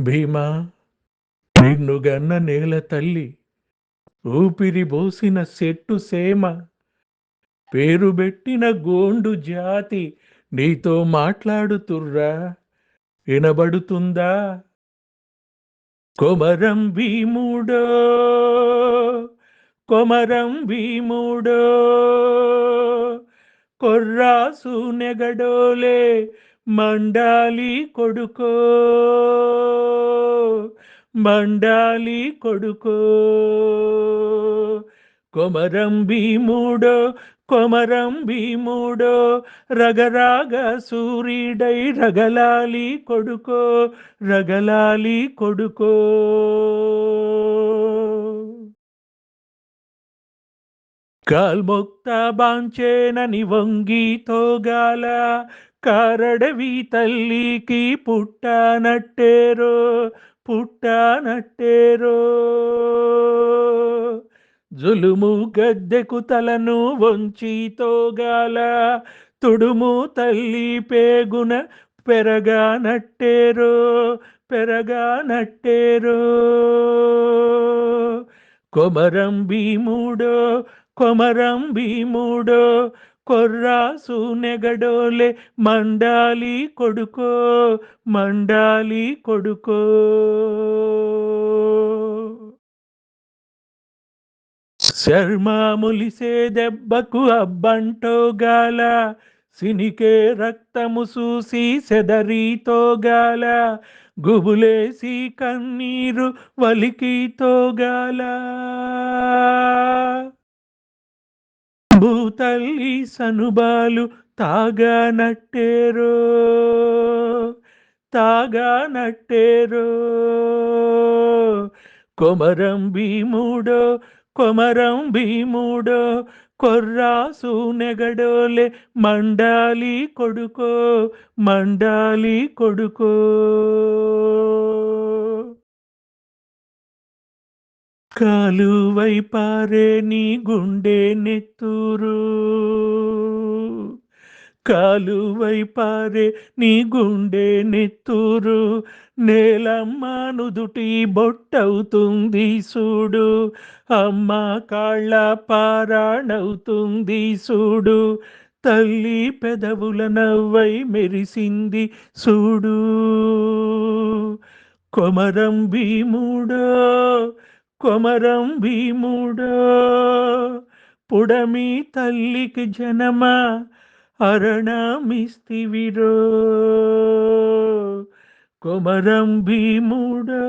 భీమా నిన్నుగన్న నేల తల్లి ఊపిరి బోసిన చెట్టు సేమ పేరు పెట్టిన గోండు జాతి నీతో మాట్లాడుతుర్రా వినబడుతుందా? కొమరం భీముడో కొమరం భీముడో కొర్రాసు నెగడోలే మండాలి కొడుకో మండాలి కొడుకో. కొమరం భీముడో కొమరం భీముడో రగరాగ సూర్యుడై రగలాలి కొడుకో రగలాలి కొడుకో. కాల్మొక్త బాంచేనని వంగి తోగాల కారడవి తల్లికి పుట్టానట్టేరో పుట్టానట్టేరో. జులుము గద్దెకు తలను వంచితోగాల తుడుము తల్లి పేగున పెరగానట్టేరో పెరగానట్టేరో. కొమరం భీముడో కొమరం భీముడో కొర్రాసు నెగడోలే మండాలి కొడుకో మండాలి కొడుకో. శర్మ ములిసే దెబ్బకు అబ్బంటోగాల సినికే రక్తము చూసి సెదరీతోగాల గుబులేసి కన్నీరు వలికితో గాల భూతల్లి సనుబాలు తాగా నట్టేరో కొమరం భీముడో కొమరం భీముడో కొర్రాసు నెగడోలే మండాలి కొడుకో మండాలి కొడుకో. కాలువై పారే నీ గుండె నెత్తురు. కాలువై పారే నీ గుండె నెత్తురు. నేలమ్మ నుదుటి బొట్టవుతుంది చూడు. అమ్మ కాళ్ళ పారాణవుతుంది చూడు. తల్లి పెదవుల నవ్వై మెరిసింది చూడు. కొమరం భీముడో కొమరం భీముడో పుడమి తల్లికి జనమా అరణమిస్తివిరో కొమరం భీముడో.